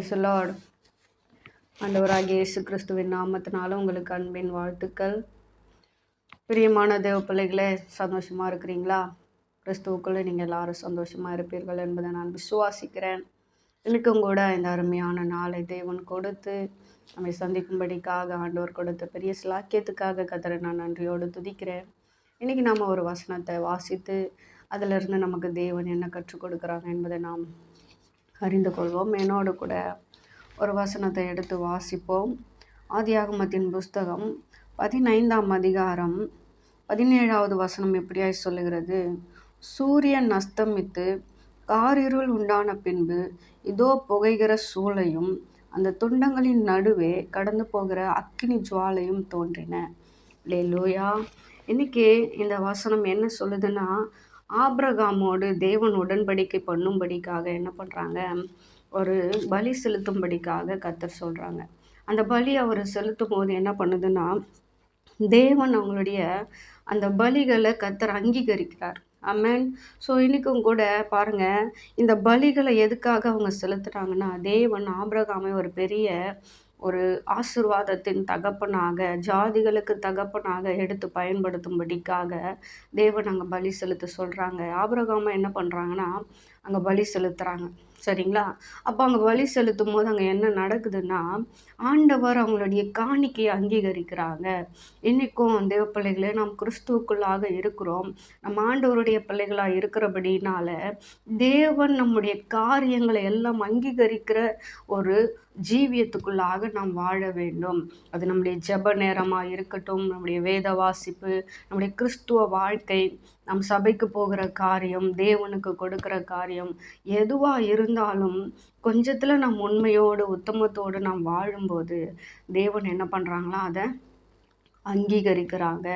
பிரைசலாட் ஆண்டவராகிய இயேசு கிறிஸ்துவின் நாமத்தினால உங்களுக்கு அன்பின் வாழ்த்துக்கள். பிரியமான தேவ பிள்ளைகளே சந்தோஷமாக இருக்கிறீங்களா? கிறிஸ்துவுக்குள்ளே நீங்கள் எல்லாரும் சந்தோஷமாக இருப்பீர்கள் என்பதை நான் விசுவாசிக்கிறேன். எனக்கும் கூட இந்த அருமையான நாளை தேவன் கொடுத்து நம்மை சந்திக்கும்படிக்காக ஆண்டவர் கொடுத்த பெரிய சிலாக்கியத்துக்காக கத்தரை நான் நன்றியோடு துதிக்கிறேன். இன்றைக்கி நாம் ஒரு வசனத்தை வாசித்து அதிலிருந்து நமக்கு தேவன் என்ன கற்றுக் கொடுக்குறாங்க என்பதை நாம் அறிந்து கொள்வோம். என்னோடு கூட ஒரு வசனத்தை எடுத்து வாசிப்போம். ஆதியாகமத்தின் புஸ்தகம் பதினைந்தாம் அதிகாரம் பதினேழாவது வசனம் எப்படியாய் சொல்லுகிறது? சூரியன் அஸ்தமித்து காரிருள் உண்டான பின்பு இதோ புகைகிற சூளையும் அந்த துண்டங்களின் நடுவே கடந்து போகிற அக்கினி ஜுவாலையும் தோன்றின. லேலூயா இன்னைக்கு இந்த வசனம் என்ன சொல்லுதுன்னா ஆப்ரகாமோடு தேவன் உடன்படிக்கை பண்ணும்படிக்காக என்ன பண்ணுறாங்க ஒரு பலி செலுத்தும்படிக்காக கத்தர் சொல்கிறாங்க அந்த பலி அவர் செலுத்தும் போது என்ன பண்ணுதுன்னா தேவன் அவங்களுடைய அந்த பலிகளை கத்தர் அங்கீகரிக்கிறார். அமேன் ஸோ இன்றைக்கும் கூட பாருங்கள் இந்த பலிகளை எதுக்காக அவங்க செலுத்துகிறாங்கன்னா தேவன் ஆபிரகாமை ஒரு பெரிய ஒரு ஆசிர்வாதத்தின் தகப்பனாக ஜாதிகளுக்கு தகப்பனாக எடுத்து பயன்படுத்தும்படிக்காக தேவன் அங்கே பலி செலுத்த சொல்கிறாங்க ஆபிரகாம என்ன பண்ணுறாங்கன்னா அங்கே பலி செலுத்துகிறாங்க சரிங்களா? அப்போ அங்கே வழி செலுத்தும் போது அங்கே என்ன நடக்குதுன்னா ஆண்டவர் அவங்களுடைய காணிக்கையை அங்கீகரிக்கிறாங்க. இன்றைக்கும் தேவ பிள்ளைகளே நாம் கிறிஸ்துவுக்குள்ளாக இருக்கிறோம். நம்ம ஆண்டவருடைய பிள்ளைகளாக இருக்கிறபடினால தேவன் நம்முடைய காரியங்களை எல்லாம் அங்கீகரிக்கிற ஒரு ஜீவியத்துக்குள்ளாக நாம் வாழ வேண்டும். அது நம்முடைய ஜப நேரமாக இருக்கட்டும் நம்முடைய வேத வாசிப்பு நம்முடைய கிறிஸ்துவ வாழ்க்கை நம் சபைக்கு போகிற காரியம் தேவனுக்கு கொடுக்குற காரியம் எதுவாக இருந்தாலும் கொஞ்சத்தில் நம் உண்மையோடு உத்தமத்தோடு நாம் வாழும்போது தேவன் என்ன பண்ணுறாங்களா அதை அங்கீகரிக்கிறாங்க.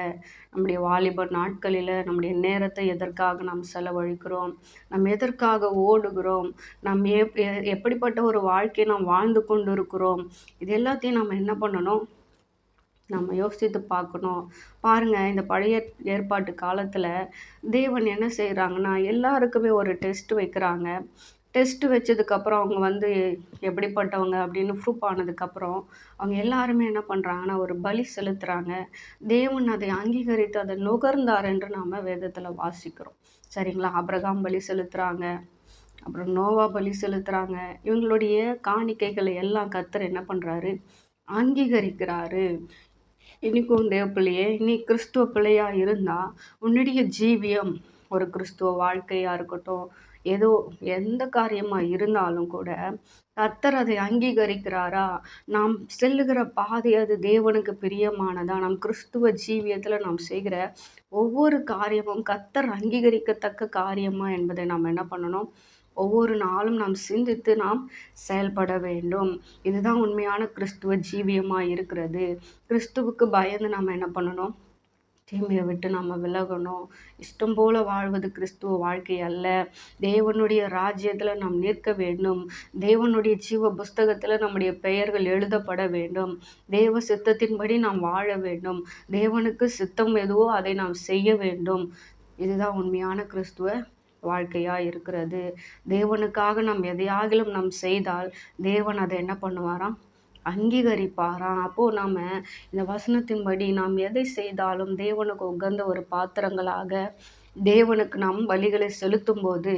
நம்முடைய வாலிப நாட்களில் நம்முடைய நேரத்தை எதற்காக நாம் செலவழிக்கிறோம்? நம்ம எதற்காக ஓடுகிறோம்? நம் எப் எப்படிப்பட்ட ஒரு வாழ்க்கையை நாம் வாழ்ந்து கொண்டு இருக்கிறோம் இது எல்லாத்தையும் நம்ம என்ன பண்ணணும்? நம்ம யோசித்து பார்க்கணும். பாருங்கள் இந்த பழைய ஏற்பாட்டு காலத்தில் தேவன் என்ன செய்கிறாங்கன்னா எல்லாருக்குமே ஒரு டெஸ்ட் வைக்கிறாங்க. டெஸ்ட்டு வச்சதுக்கப்புறம் அவங்க வந்து எப்படிப்பட்டவங்க அப்படின்னு ப்ரூப் ஆனதுக்கப்புறம் அவங்க எல்லாருமே என்ன பண்ணுறாங்கன்னா ஒரு பலி செலுத்துகிறாங்க தேவன் அதை அங்கீகரித்து அதை நுகர்ந்தார் என்று நாம் வேதத்தில் வாசிக்கிறோம். சரிங்களா? அப்ரகாம் பலி செலுத்துகிறாங்க அப்புறம் நோவா பலி செலுத்துகிறாங்க இவங்களுடைய காணிக்கைகளை எல்லாம் கத்தர் என்ன பண்ணுறாரு அங்கீகரிக்கிறாரு. இன்றைக்கும் தேவ பிள்ளையே நீ கிறிஸ்துவ பிள்ளையாக இருந்தால் உன்னுடைய ஜீவியம் ஒரு கிறிஸ்துவ வாழ்க்கையாக இருக்கட்டும். ஏதோ எந்த காரியமாக இருந்தாலும் கூட கர்த்தர் அதை அங்கீகரிக்கிறாரா? நாம் செல்லுகிற பாதை அது தேவனுக்கு பிரியமானதா? நம் கிறிஸ்துவ ஜீவியத்தில் நாம் செய்கிற ஒவ்வொரு காரியமும் கர்த்தர் அங்கீகரிக்கத்தக்க காரியமா என்பதை நாம் என்ன பண்ணணும்? ஒவ்வொரு நாளும் நாம் சிந்தித்து நாம் செயல்பட வேண்டும். இதுதான் உண்மையான கிறிஸ்துவ ஜீவியமாக இருக்கிறது. கிறிஸ்துவுக்கு பயந்து நாம் என்ன பண்ணணும்? தீமையை விட்டு நம்ம விலகணும். இஷ்டம் போல வாழ்வது கிறிஸ்துவ வாழ்க்கை அல்ல. தேவனுடைய ராஜ்யத்தில் நாம் நிற்க வேண்டும். தேவனுடைய ஜீவ புஸ்தகத்தில் நம்முடைய பெயர்கள் எழுதப்பட வேண்டும். தேவ சித்தத்தின்படி நாம் வாழ வேண்டும். தேவனுக்கு சித்தம் எதுவோ அதை நாம் செய்ய வேண்டும். இதுதான் உண்மையான கிறிஸ்துவ வாழ்க்கையாக இருக்கிறது. தேவனுக்காக நாம் எதையாகிலும் நாம் செய்தால் தேவன் அதை என்ன பண்ணுவாராம் அங்கீகரிப்பாராம் அப்போது நாம் இந்த வசனத்தின்படி நாம் எதை செய்தாலும் தேவனுக்கு உகந்த ஒரு பாத்திரங்களாக தேவனுக்கு நாம் பலிகளை செலுத்தும் போது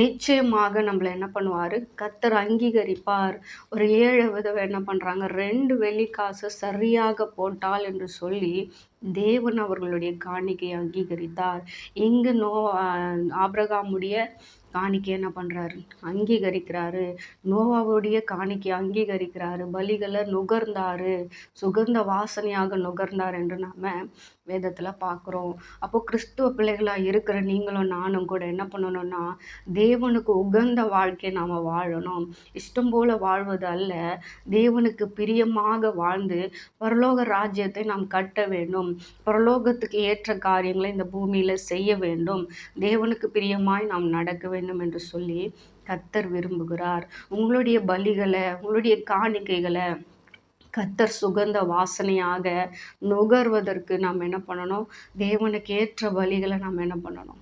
நிச்சயமாக நம்மளை என்ன பண்ணுவார்? கத்தர் அங்கீகரிப்பார். ஒரு ஏழு விதவை என்ன பண்ணுறாங்க ரெண்டு வெள்ளி காசு சரியாக போட்டால் என்று சொல்லி தேவன் அவர்களுடைய காணிக்கையை அங்கீகரித்தார். இங்கு நோ ஆபிரகாமுடைய காணிக்கை என்ன பண்ணுறாரு அங்கீகரிக்கிறாரு. நோவாவுடைய காணிக்கை அங்கீகரிக்கிறாரு. பலிகளை நுகர்ந்தாரு. சுகந்த வாசனையாக நுகர்ந்தார் என்று நாம் வேதத்தில் பார்க்குறோம் அப்போது கிறிஸ்துவ பிள்ளைகளாக இருக்கிற நீங்களும் நானும் கூட என்ன பண்ணணும்னா தேவனுக்கு உகந்த வாழ்க்கையை நாம் வாழணும். இஷ்டம் போல் வாழ்வது அல்ல தேவனுக்கு பிரியமாக வாழ்ந்து பரலோக ராஜ்யத்தை நாம் கட்ட வேண்டும். பரலோகத்துக்கு ஏற்ற காரியங்களை இந்த பூமியில் செய்ய வேண்டும். தேவனுக்கு பிரியமாய் நாம் நடக்க வேண்டும் என்று சொல்லி கத்தர் விரும்புகிறார். உங்களுடைய பலிகளை உங்களுடைய காணிக்கைகளை கத்தர் சுகந்த வாசனையாக நுகர்வதற்கு நாம் என்ன பண்ணணும்? தேவனுக்கு ஏற்ற வழிகளை நாம் என்ன பண்ணணும்?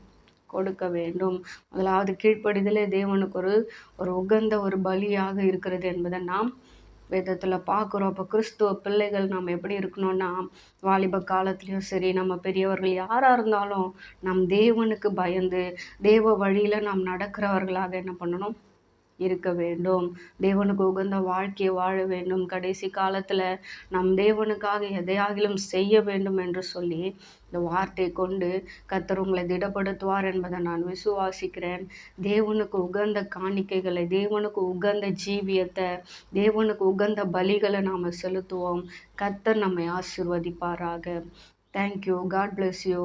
கொடுக்க வேண்டும். முதலாவது கீழ்ப்படிதலே தேவனுக்கு ஒரு ஒரு உகந்த ஒரு பலியாக இருக்கிறது என்பதை நாம் வேதத்தில் பார்க்குறோம். அப்போ கிறிஸ்துவ பிள்ளைகள் நாம் எப்படி இருக்கணும்னா வாலிப காலத்துலேயும் சரி நம்ம பெரியவர்கள் யாராக இருந்தாலும் நம் தேவனுக்கு பயந்து தேவ வழியில் நாம் நடக்கிறவர்களாக என்ன பண்ணணும்? இருக்க வேண்டும். தேவனுக்கு உகந்த வாழ்க்கையை வாழ வேண்டும். கடைசி காலத்தில் நம் தேவனுக்காக எதையாகிலும் செய்ய வேண்டும் என்று சொல்லி இந்த வார்த்தை கொண்டு கத்தர் உங்களை திடப்படுத்துவார் என்பதை நான் விசுவாசிக்கிறேன். தேவனுக்கு உகந்த காணிக்கைகளை தேவனுக்கு உகந்த ஜீவியத்தை தேவனுக்கு உகந்த பலிகளை நாம் செலுத்துவோம். கத்தர் நம்மை ஆசிர்வதிப்பாராக. Thank you God bless you